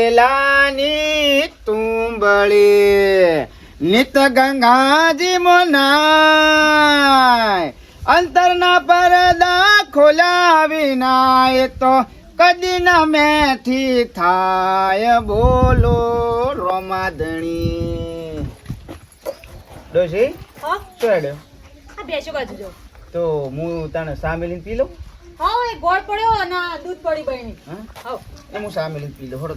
વેલાની તુંબળી. નિત ગંગાજી મોનાય. અંતરના પરદા ખોલ્યા વિના એ તો કદી ના મેથી થાય બોલો રોમાદણી. ડોશી હા? શું આ બેસો બાજુ જો. તો હું તને સામેલીને પી લઉં? હા એ ગોળ પડ્યો અને દૂધ પડી બની હા? હા. સામેલીને પી લઉં હળો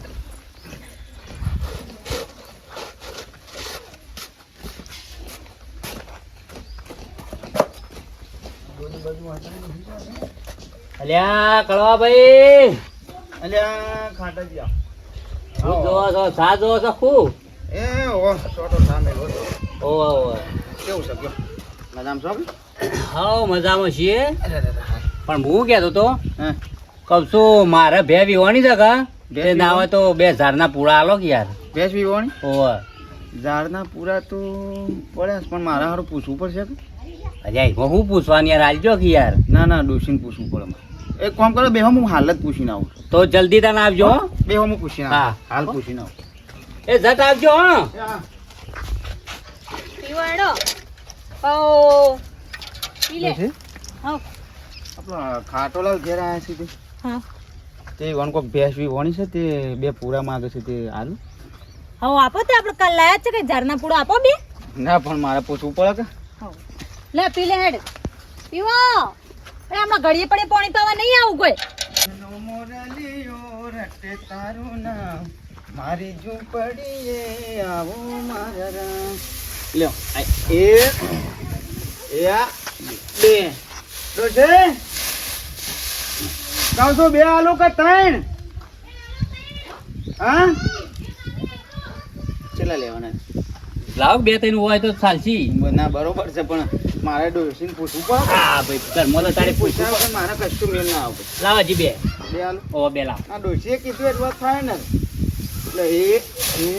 અલ્યા કળવા ભાઈ. અલ્યા ખાટાજી આવ. શું જોવો છો? સા જોવો છો? એ ઓ છોટો સામે કેવું છે મજામાં છો? હા મજામાં છીએ. પણ હું કહેતો તો કઉ છું મારે ભે વિવાની છે કા તે ના હોય તો બે ઝાડના પૂળા આલો કે યાર. ભેંસ વિવાણી ઓવા ઝાડના પૂરા તો પડ્યા પણ મારા હારું પૂછવું પડશે અલ્યા એમાં હું પૂછવાની યાર આલજો કે યાર. ના ના ડોસીને પૂછવું પડે મારે. એક કામ કરો બેહો હું હાલ જ પૂછીને આવું. તો જલ્દી તને આવજો હો. બેહો હું પૂછીને હા. આવું હાલ પૂછીને આવું. એ જટ આવજો હા. પીવાડો ઓ પીલે હા. આપણો ખાટોલાલ ઘેર આયા છે તે. હા. તે વણ કોક ભેંસ વિવોણી છે તે બે પૂરા માગે છે તે હાલું. હા આપો તે આપણે કાલ લાયા છે કે ઝારના પૂડો આપો બે? ના પણ મારે પૂછવું પડે કે? લે પી લે હેડ. પીવો. અરે હમણાં ઘડીએ પડે પાણી પાવા નહીં આવું કોઈ. મોરલીઓ રટે તારું નામ. મારી ઝૂંપડીએ આવો મારા રામ. લ્યો આ એક એ આ બે. કહું છું બે આલો કે ત્રણ? હા? ચલા લેવાના? લાવ બે ત્રણ હોય તો ચાલશી. ના બરોબર છે પણ મારે ડોસીને પૂછવું પડે. હા ભાઈ ઘરમાં તો તારે પૂછવું વગર મારે કશું મેળ ના આવે. લાવ હજી બે. બે આલુ ઓ બે લાવ. આ ડોસીએ કીધું એટલે વાત થાય ને. એટલે એ એ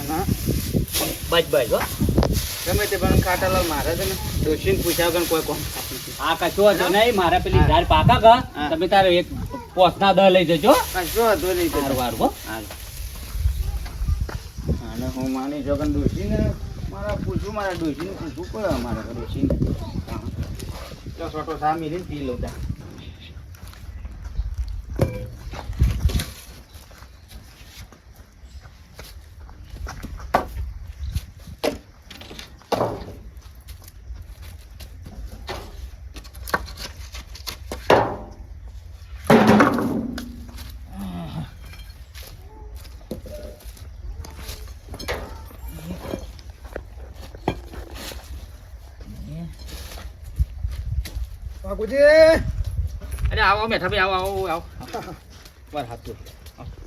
અને બસ બસ હો. ગમે તે પણ કાટાલાલ મારે છે ને ડોશીને પૂછ્યા વગર કોઈ કોણ. આ કશું હતો નહીં. મારે પેલી ઝાડ પાકા કા તમે તારે એક પોસના દ લઈ જજો. કશું હતો નહીં તારું સારું હો. હાલ. હું માની જો કે ડોશીને મારા પૂછવું મારા ડોશીને પૂછવું પડે અમારા તો ડોશીને હા. લો છોટો સામી લઈને પી લઉં તા. બાપુજી. અરે આવો મેઠા ભાઈ આવો આવો આવો. હાથ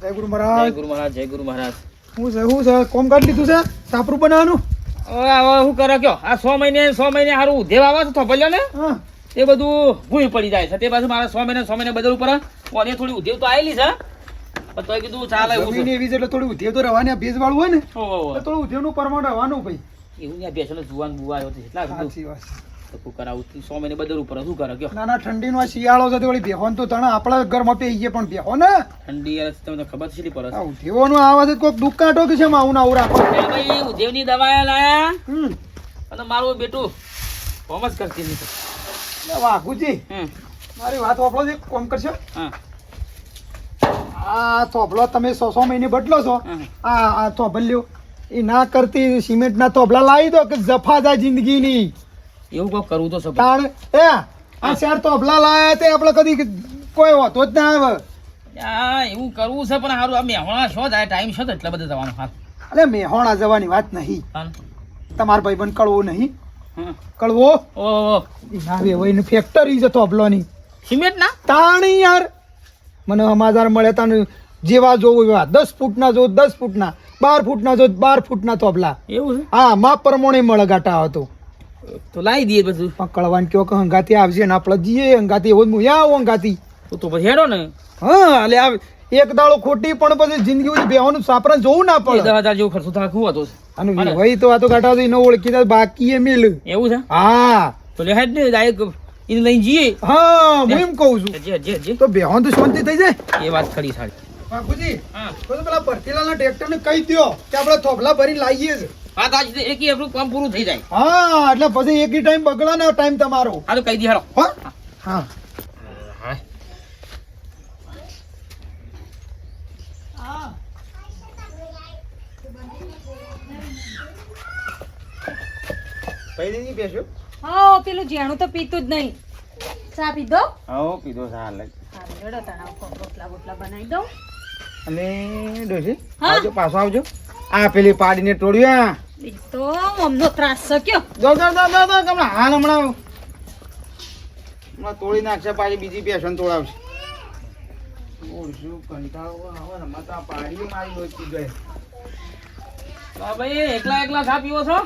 જય ગુરુ જય મહારાજ ગુરુ મહારાજ જય ગુરુ મહારાજ. હું છે હું છે? કોમ કાઢ લીધું છે? સાપરું બનાવવાનું? હવે શું કરે કયો? આ સો મહિને સો મહિને સારું ઉધેવ આવે છે થોભલ્યો ને? હા. એ બધું ભૂઈ પડી જાય છે. તે પાછું મારા સો મહિને સો મહિને બદલવું પડે ઓને થોડી ઉધેવ તો આવેલી છે પણ તોય કીધું ચાલે એવું એટલે થોડું ઉધેવ તો રહેવાની ભેજ વાળું હોય ને. થોડું ઉધેવનું પ્રમાણ રહેવાનું ભાઈ. એવું ત્યાં બેસેલો જુવાન બુવા આવ્યો છે એટલા સાચી વાત તો શું કરાવું. સો મહિને બદલવું ઉપર શું કરે? કયો ના શિયાળો છે વળી તો તને આપણા ઘરમાં પે ગયે પણ ભેહો ને ઠંડી યાર તમને ખબર છે દુઃખ કાઢો કે છે આવું ને આવું રાખો? દવા લાયા? અને મારું બેટું જ કરતી નહીં વાઘુજી મારી વાત વાપરો છે કોમ કરશો? હા. આ થોભલો તમે સો સો મહિને બદલો છો. આ આ થોભલ્યો. એ ના કરતી સિમેન્ટના થોભલા લાવી દો કે જફા જાય જિંદગીની. એવું કોઈ કરવું તો સબ તાણ એ આ શેર તોબલા લાયા તે આપણે કદી કોઈ હોતો જ ના આવે. આ એવું કરવું છે પણ સારું આ મેહોણા શો થાય ટાઈમ શો એટલે બધે જવાનું હા. અરે મેહોણા જવાની વાત નહીં. ભાઈ ભાઈબંધ કળવો નહીં. કળવો ઓ હોય ફેક્ટરી છે તોબલોની સિમેન્ટ ના? તાણી યાર. મને અમાજાર મળે તાને જેવા જોવું એવા. દસ ફૂટના જો દસ ફૂટના. બાર ફૂટના જો બાર ફૂટના તોબલા એવું હા માપ પ્રમાણે મળે ગાટા હતો તો લાવી દઈએ બધું. પણ કયો કે હંગાતી આવશે ને આપણે જઈએ હંગાતી એવો હું આવું હંગાતી. તો તો પછી હેડો ને. હા એટલે આવે એક દાડો ખોટી પણ પછી જિંદગી પછી બેવાનું સાપરા જોવું ના પડે. દસ હજાર જેવું ખર્ચો શું હતો અને વહી તો આ તો કાઢા તો એને ઓળખી દે બાકી એ મિલ. એવું છે? હા. તો લે હેડ ને ડાયરેક્ટ એને લઈને જઈએ. હા હું એમ કહું છું. જે જે જે તો બેહન તો શાંતિ થઈ જાય. એ વાત ખરી સારી. બાપુજી હા. તો પેલા ભરતીલાલના ટ્રેક્ટરને કહી દો કે આપણે થોભલા ભરી લાવીએ છે હા તો આજે એક આપણું કામ પૂરું થઈ જાય. હા એટલે પછી એકી ટાઈમ બગડે ને ટાઈમ તમારો. હા તો કહી દી હારો હા? પૈ દીધી પેશું હા પેલું જેણું તો પીતું જ નહીં. ચા પીધો હા પીધો સારું તણાવ રોટલા બોટલા બનાવી દઉં. અને ડોશી હા? આવજો પાછો આવજો. આ પેલી પાડીને તોડ્યું તો અમનો ત્રાસ શક્યો દો દો દો દો દો તમને હાલ હમણાં. હમણાં તોડી નાખશે પાછી બીજી પેશન તોડાવશે. ઓળશું કંટાળો આવે ને. હમણાં આ પાડીએ મારી ઓછી ગઈ. તો ભાઈ એકલા એકલા પીવો છો?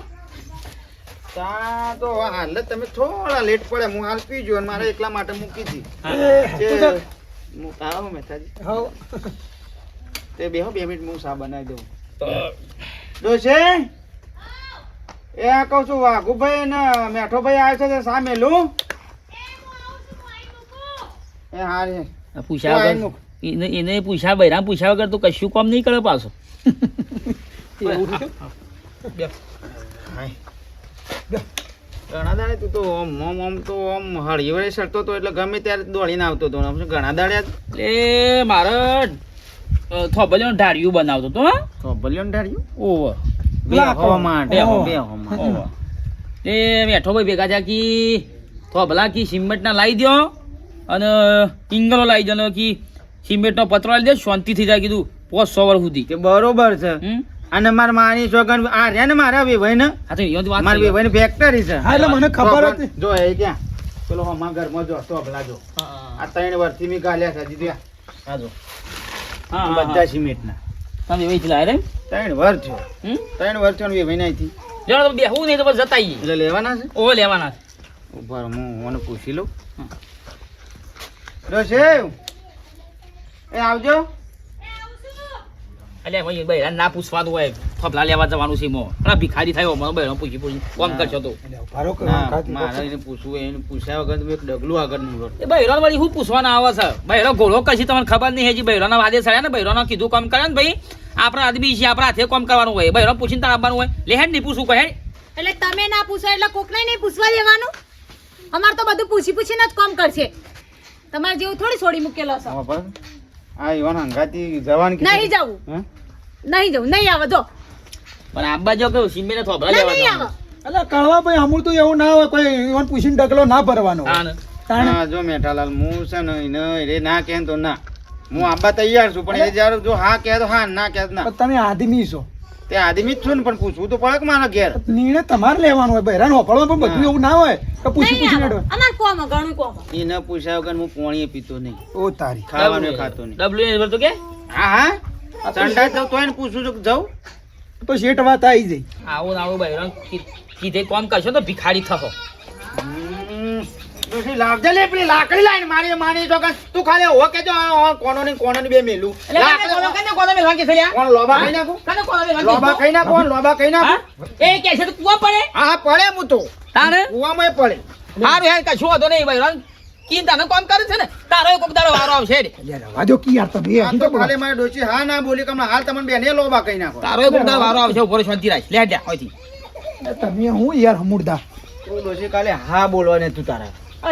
ચા તો હવે હાલ તમે થોડા લેટ પડે. હું હાલ પીજો અને મારે એકલા માટે મૂકી હતી હું. આવો મહેતાજી. હો. તે બેહો બે મિનિટ હું સા બનાવી દઉં. ડોશે એ કહું છું વાઘુભાઈ ને મેઠોભાઈ આવે છે તે શા મેલું એ હા રે પૂછ્યા તો વગર. એને એને પૂછ્યા બૈરા પૂછ્યા વગર તો કશું કામ નહીં કરે પાછો. એવું છે? હાય. ઘણા દાડે તું તો ઓમ ઓમ ઓમ તો ઓમ હળી વળે સરતો હતો એટલે ગમે ત્યારે દોડીને આવતો હતો ઘણા દાડે એટલે મારે થોબલીઓ ઢાળિયું બનાવતો તો હા. ખોબલિયો ઢાળ્યું? ઓવ. બેહો માટે બેહો. માટે. ઓવ. એ બેઠો ભાઈ ભેગા થયા કી થોબલા કી સિમેન્ટના લાવી દો અને ઇંગલો લાવી દો ને કી સિમેન્ટનો પતરો લાવી દે શાંતિ થઈ જાય કીધું પોસ સો વર્ષ સુધી. કે બરોબર છે. હમ? અને માર માની છોકન આ રે ને મારા વેભાઈ ને? હા તો એની વાત મારા થઈ. ને ફેક્ટરી છે. હા એટલે મને ખબર હતી. જો એ ક્યાં? પેલો હમા ઘરમાં જો તોબલા જો. આ ત્રણ વર્ષથી મેં ગાલ્યા છે ત્યાં હા જો. હા, બધા. સિમેન્ટના. તમે વેચી લાયા રે ત્રણ વર થયો. ત્રણ વર થયો બે મહિના થી જો તો બેહવું નહીં તો બસ જતા એટલે લેવાના છે? ઓ લેવાના છે. ઊભા રહો, હું મને પૂછી લઉં. હા. એ આવજો. અલ્યા ભાઈ ભાઈ ના પૂછવાનું હોય. થોપલા લેવા જવાનું છે મો. પેલા ભિખારી થયો મને બૈરા પૂછી પૂછી. કોમ કરશો તો? મારે એને પૂછવું એને પૂછ્યા વગર તમે એક ડગલું આગળ નહીં એ બહેરો વળી શું પૂછવાના આવે છે? બહેરો ઘોડો કશી તમને ખબર નહીં હજી. બૈરાના વાદે સડ્યા ને બૈરાનો કીધું કામ કરે ને ભાઈ? આપણા આદમી છે આપણા હાથે કામ કરવાનું હોય. બૈરો પૂછીને તાર આવવાનું હોય. લે હેડ નહીં પૂછવું કહે એટલે તમે ના પૂછો એટલે કોકને નહીં પૂછવા લેવાનું અમારે તો બધું પૂછી પૂછીને જ કામ કરશે. તમારે જેવું થોડી છોડી મૂકેલો છે. આ ઈવાન હંગાતી જવાન નહીં જવું. નહીં જવું નહીં આવે જો. પણ આબા જો કેવું થોપલા ના, લેવા જવાનું. એટલે કળવા ભાઈ અમૂલ તો એવું ના હોય કોઈ ઈવન પૂછીને ડગલો ના ભરવાનો. હા જો મેઠાલાલ હું છે ને એને રે ના કહે તો ના. હું આબા તૈયાર છું પણ એ જ્યારે જો હા કહે તો હા ના કહે ના. તમે આદમી છો. તે આદમી જ છું ને પણ પૂછવું તો પડે કે મારા ઘેર. નિર્ણય તમારે લેવાનો હોય બહેરાન હોપડવા પણ બધું એવું ના હોય કે પૂછી પૂછી નડો અમાર કોમ ઘણું કોમ એ ન પૂછ્યા વગર હું પોણીએ પીતો નહીં. ઓ તારી. ખાવાનું ખાતો નહીં. ડબલ્યુ એ તો કે? હા હા. સંડાસ જાઉં તોય ને પૂછું છું કે જાઉં. તો શેઠ વાત આવી જાય આવું ને આવું બૈરો કીધે કોમ કરશો તો ભિખારી થશો. લાવજે લે પેલી લાકડી લાઈને મારી મારી તો તું ખાલી હો કેજો આ- આ કોનો ને કોનો ને બે મેલું કાને લાકડી- કોનો- કાને મેલવા કે છે કોણ લોબા ખાઈ નાખું? કાને કોનો મેલવા કે લોબા છે? ખાઈ લોબા નાખું? હા? એ કે છે તો કૂવા પડે? હા હા, પડે હું તો. તારે? કુવામાં પડે. હારું હેર કશું વાંધો નહીં ભાઈ રંગ કીન તને કોમ કરે છે ને તારો કોક દાડો વારો આવશે રે. રવા કી યાર તમે આ તો તો મારે ડોચી હા ના બોલી કમણા હાલ તમને બેને લોબા કહી નાખો. તારો કોક દાડો વારો આવશે ઉપર શાંતિ રાખ. લે જા હોયથી. તમે હું યાર હમુરદા? તું ડોચી કાલે હા બોલવાને તું તારા.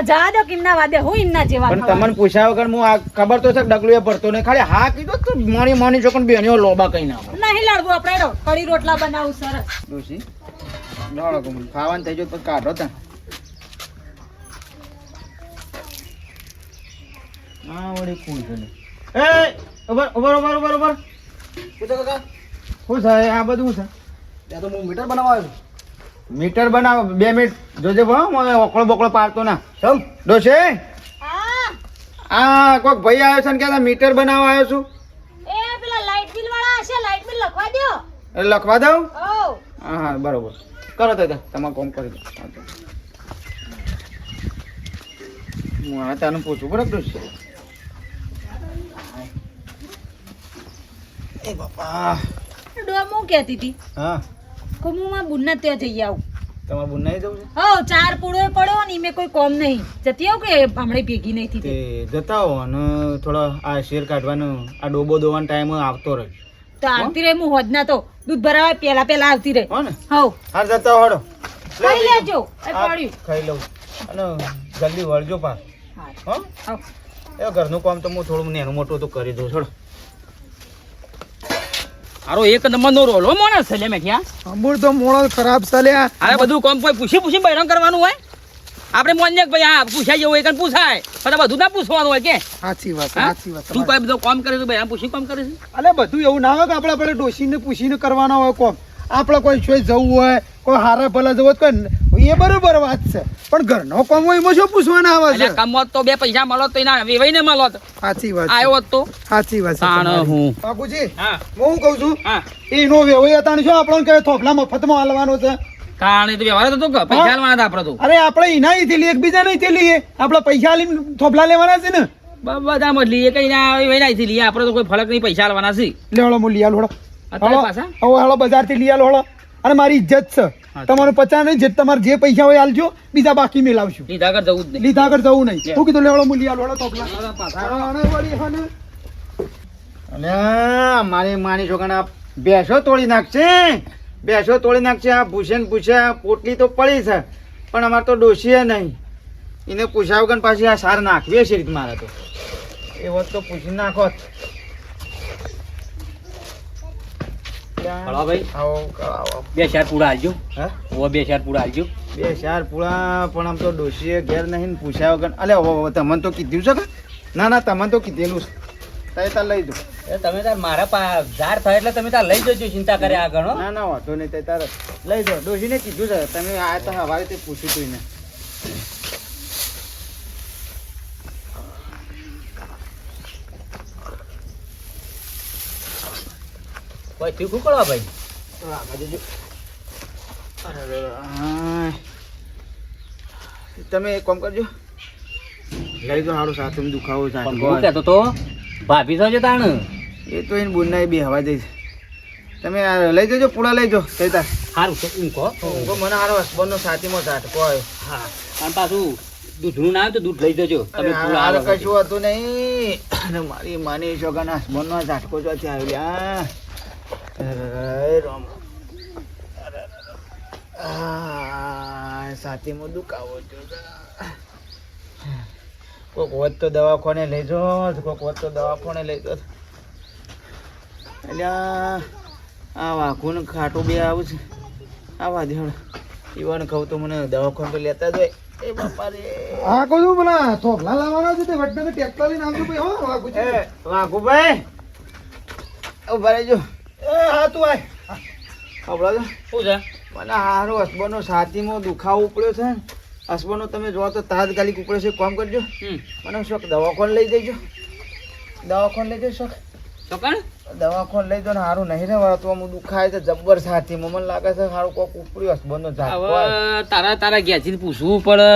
જા દો કિમના વાદે હું જેવા પણ તમને પૂછ્યા વગર હું આ ખબર તો છે કે ડગલું એ ભરતો નહીં. ખાલી હા કીધું તો મોની મોની છોકન બેને લોબા કહી નાખો. નહીં લડવું આપણે હેડો. રોટલા બનાવું સરસ. ડોશી લાવો કમ ખાવાનું થઈ ગયું તો કાઢો તા આ વળી કોણ છે? એ ઉભર ઉભર ઉભર ઉભર ઉભર શું છે આ બધું છે ત્યાં તો હું મીટર બનાવવા આવ્યો મીટર બનાવો બે મિનિટ. જોજે મને ઓકળો બોકળો પાડતો ના. સમ ડોશે? હા. આ કોક ભાઈ આવ્યો છે ને કે મીટર બનાવવા આવ્યો છું? એ પેલા લાઇટ બિલ વાળા હશે. લાઇટ બિલ લખવા દો એ લખવા દઉં? હા હા બરોબર. કરો તો તમે કોમ કરી દો. હું આ તને પૂછું બરાબર છે? એ બાપા. ડોમ કહેતી હતી? હા. કે હું ત્યાં જઈ આવું. તમારે જવું છે? હો ચાર પૂળો પડ્યો ને મેં કોઈ કોમ નહીં. જતી આવું કે હમણાં ભેગી નહીં તે જતા હો અને થોડો આ શેર કાઢવાનો આ ડોબો દોવાનો ટાઈમ આવતો રહે. તો આવતી રહે હું હોજના તો. દૂધ ભરાવા પેલા પેલા આવતી રહે. હો ને? હવ હાર જતા હો ખાઈ લેજો. એ પડ્યું. ખાઈ લઉં. અને જલ્દી વળજો પા હા, હો? એ ઘરનું કામ તો હું થોડું નેનું મોટું તો કરી દઉં. છોડો હારો એક નંબરનો રોલો માણસ છે લે મેઠિયા અમૂળ તો મોણો ખરાબ ચાલ્યા અરે બધું કોમ કોઈ પૂછી પૂછી બહેરાન કરવાનું હોય? આપણે મોન્યક ભાઈ હા પૂછાય જેવું હોય કે પૂછાય? પણ બધું ના પૂછવાનું હોય કે? સાચી વાત સાચી વાત તું કઈ બધું કામ કરે છે ભાઈ પૂછી કામ કરે છે? અલે બધું એવું ના હોય કે આપણે આપણે ડોશીને પૂછીને કરવાના હોય કોમ. આપણે કોઈ ચોઈ જવું હોય કોઈ હારા ભલા જવો કોઈ એ બરોબર વાત છે. પણ ઘરનો કોમ હોય એમાં શું પૂછવાના આવે છે? કમોત તો બે પૈસા મળો તો એના વેવાઈને મળો સાચી વાત આવ્યો તો. સાચી વાત તાણ હું. બાપુજી હા. હું કહું છું? હા. એનો વેવાઈ હતા શું આપણને કે થોપલા મફતમાં હાલવાનો છે? કારણ તો વ્યવહાર પૈસા આલવાના હતા આપણે તો. અરે આપણે એના અહીંથી લઈએ એકબીજા નહીં લઈએ. આપણે પૈસા આલીને થોપલા લેવાના છે ને. બધા મળી કઈ ના વેનાઈથી લઈએ. આપણે તો કોઈ ફરક નહીં પૈસા આલવાના છે. લે હળો હું લઈ આલું હળો અત્યારે હળો પાછા? હવે હળો બજારથી લઈ આલો હળો અને મારી ઇજ્જત છે. તમારું પચાસ નહીં જે તમારે જે પૈસા હોય આલજો બીજા બાકી મેલાવશું લીધા આગળ જવું નહીં. લીધા આગળ જવું નહીં. શું કીધું લેવડો મૂલી આલો અને મારી માની છોકરા બેસો તોડી નાખશે. બેસો તોડી નાખશે આ ભૂસે ને પૂછે આ પોટલી તો પડી છે. પણ અમારે તો ડોસીએ નહીં. એને પૂછાવ વગર પાછી આ સાર નાખવી છે રીત મારે તો. એ વસ્તુ પૂછી નાખો હળો ભાઈ. આવો આવો. બે ચાર પૂરા આલજો. હા? ઓ બે ચાર પૂરા આલજો. બે ચાર પૂળા પણ આમ તો ડોશીએ ઘેર નહીં ને પૂછ્યા વગર અલે હવે તમને તો કીધું છે કે? ના ના તમને તો કીધેલું છે. તમે તાર લઈ દો તમે તાર મારા ઝાર થાય એટલે તમે તાર લઈ જજો ચિંતા કરે આગળ ના ના વાંધો નહીં તાર લઈ દો ડોશીને કીધું છે. તમે આ તો હવારે તે પૂછ્યું તું એને. કોઈ તીખું કરવા ભાઈ. તમે એક કામ કરજો. લઈ તો સારું સાથે દુખાવો પણ હું કહેતો તો ભાભી થજો તાણ? એ તો એને બુનના બે હવા જઈશ તમે આ લઈ જજો પૂળા લઈ જો તાર સારું છે ઊંઘો ઊંઘો મને હારો હસબન્ડનો સાથીમાં ઝાટકો કોઈ. હા. અને પાછું દૂધનું ના આવે તો દૂધ લઈ જજો. તમે આલો કશું હતું નહીં. અને મારી માની શોગાના હસબન્ડનો ઝાટકો જોથી આવ્યો રામ. સાથીમાં દુખાવો થયો કોક હોત તો દવાખાને લઈ જાઓ કોક હોત તો દવાખાને લઈ અલ્યા આ વાઘુને ખાટું બે આવું છે. આવા દે ઈવાન કહું તો મને દવાખાને તો લેતા જ હોય. એ બાપા રે. હા કહું છું પેલા થોભલા લાવવાના છે તે વડનગર ટ્રેક્ટર લઈને આવજો ભાઈ હો વાઘુજી. વાઘુભાઈ. ઊભા રહેજો. એ હા તું આય. તો શું છે? મને હારો હસબન્ડનો છાતીમાં દુખાવો ઉપડ્યો છે ને. હસબન્ડનો તમે જો તો તાત્કાલિક ઉપડ્યો છે કામ કરજો. મને શોખ દવાખાને લઈ જઈજો દવાખાને લઈ જજો શોખ. દવાખાન લઈ જાઓ ને સારું નહીં રહેવા તો આમ દુખાય છે જબ્બર સાથી મને લાગે છે સારું કોક ઉપડ્યું હસબન્ડનો તારા તારા ગેસીને પૂછવું પડે.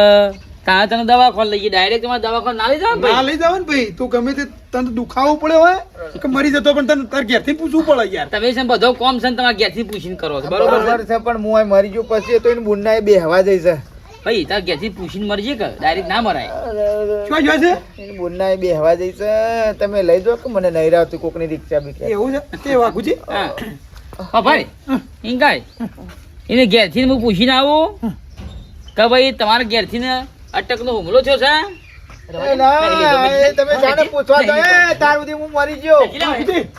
તારા તને દવાખાન લઈ જઈએ ડાયરેક્ટ તમારે દવાખાન ના લઈ જાવ ના લઈ જાવ ને ભાઈ. તું ગમે તે તને દુખાવો પડ્યો હોય કે મરી જતો પણ તને તાર ઘેરથી પૂછવું પડે યાર. તમે છે બધો કોમ છે તમારા ઘેરથી પૂછીને કરો છો. બરોબર છે? પણ હું અહીં મરી ગયો પછી તો એને બુનના બે હવા જઈ છે. ભાઈ તારા ઘેરથી પૂછીને મરજે કે? ડાયરેક્ટ ના મરાય. શું જોયે છે? બુન્ના એ બે હવા જઈ છે. તમે લઈ જાઓ કે મને નહીં રહેતું કોકની રિક્ષા બી એવું છે? તે વાઘુજી હા. હા ભાઈ એમ કાંઈ એને ઘેરથી હું પૂછીને આવું કે ભાઈ તમારા ઘેરથી ને અટકનો હુમલો થયો છે? ના, તમે જાણે પૂછવા તાર સુધી હું મરી ગયો.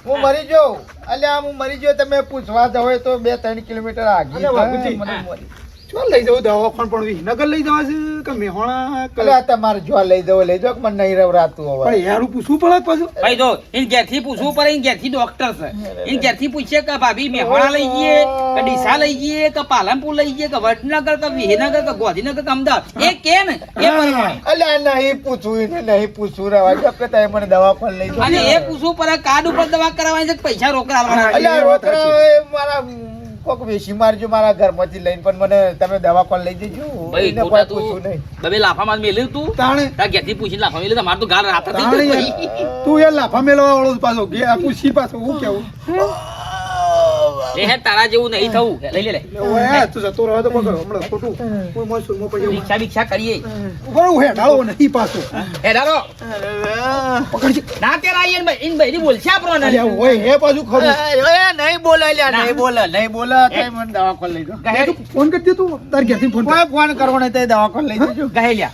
હું મરી ગયો. અલ્યા હું મરી ગયો તમે પૂછવા જાઓ તો બે ત્રણ કિલોમીટર આગળ મને મરી- શું લઈ જવું દવાખાન પણ વિસનગર લઈ જવા છે કે મેહોણા કલે તમારે જો લઈ જવો લઈ કે મને નહીં રવરાતું હવે. પણ યારું પૂછવું પડે પાછું? ભાઈ જો ઇન ઘેરથી પૂછવું પડે ઇન ઘેરથી ડોક્ટર છે. ઇન ઘેરથી પૂછે કે ભાભી મેહોણા લઈ જઈએ કે ડીસા લઈ જઈએ કે પાલનપુર લઈ જઈએ કે વડનગર કે વિહનગર કે ગોધીનગર કે અમદાવાદ? એ કે ને એ. અલ્યા નહીં પૂછવું એને નહીં પૂછવું રવા જો કે તમે મને દવા પણ લઈ અને એ પૂછવું પડે કાર્ડ ઉપર દવા કરાવવાની છે કે પૈસા રોકડા આલવાના અલ્યા રોકડા મારા કોક વેસી મારજો મારા ઘરમાંથી લઈને પણ મને તમે દવા કોણ લઈ જજો. ભાઈ પૂછવું તું. નહીં. લાફા માં મેલ્યું તું. તાણે? તા ગેતી પૂછી લાફા મેલ્યું તમારે તો ગાલ રાત થઈ ગઈ તું એ લાફા મેલવા વાળો પાછો ગે આ પૂછી પાછો હું કેવું? હે તારા જેવું નહીં થવું. લઈ લે લે. ઓય તું જતો રહો તો પકડો. હમણાં ખોટું. કોઈ મોય સુરમાં પડી રિક્ષા બિક્ષા કરીએ. ઊભો રહો હેડાળો નહીં પાછો. હે દાદો પકડજે. ના તેરા આઈ ને ઇન ભાઈ બોલશે આપણો ને ઓય હે પાછું ખરું. નહીં બોલે લ્યા નહીં બોલે નહીં બોલે તઈ મને દવાખાને લઈ જાઓ. કહે તું ફોન કરી દે તું તાર ઘેરથી ફોન કોઈ ફોન કરવો નહીં તઈ દવાખાને લઈ જજો કહે લ્યા.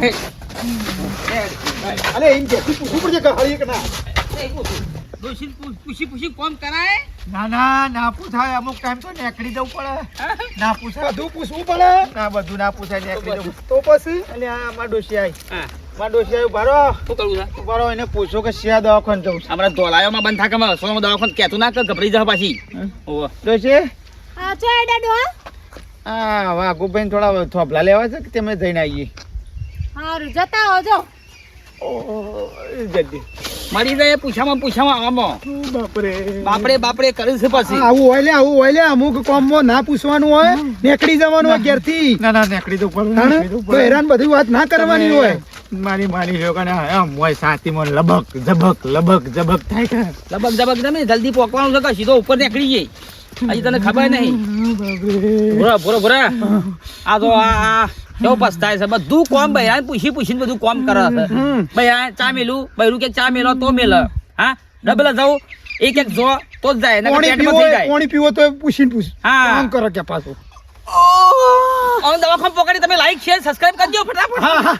કહે. અલે એમ પડશે કે હારી કે ના? ડોશી પૂછી પૂછી કોમ કરાય? ના ના ના પૂછાય અમુક ટાઈમ તો નેકડી જવું પડે. ના પૂછાય. બધું પૂછવું પડે. ના બધું ના પૂછાય નેકડી જવું. તો પછી? અને આ મારા ડોશી આવી હા. મારા ડોશી આવી બારો શું કરવું છે? બારો એને પૂછો કે શિયા દવાખાન જવું છે. હમણાં ધોલાયોમાં બંધ થાકે સોમાં દવાખાને કહેતું ના કે ગભરાઈ જા પાછી. ઓહો. ડોશી? હા એડા ડોહા હા. વાઘુભાઈ થોડા થોભલા લેવા છે કે તમે જઈને આવીએ? સારું જતા આવજો જલ્દી. મરી જાય પૂછામાં પૂછામાં આમાં. બાપરે. બાપડે બાપડે કર્યું છે પછી. આવું હોય લે આવું હોય લે અમુક કોમમાં ના પૂછવાનું હોય નીકળી જવાનું હોય ઘેરથી. ના ના નીકળી પડે હેરાન બધી વાત ના કરવાની હોય. મારી મારી લોકોને આમ હોય સાતીમાં લબક જબક લબક જબક થાય લબક જબક જમે જલ્દી પોકવાનું છે સીધો ઉપર નીકળી જાય. હજી તને ખબર નહીં? ભૂરા ભૂરા ભૂરા. આ તો આ કેવો પસ્તાય છે. બધું કોમ ભાઈ આ પૂછી પૂછીને બધું કોમ કરે છે. ભાઈ આ ચા મેલું? બૈરું કે ચા મેલો તો મેલ. હા? ડબલ જવું એક એક જો તો જ જાય પાણી પીવો તો પૂછીને પૂછ. હા. આમ કરો કે પાછું? હવે દવાખાને પકડી તમે લાઈક શેર સબસ્ક્રાઇબ કરજો ફટાફટ. હા હા.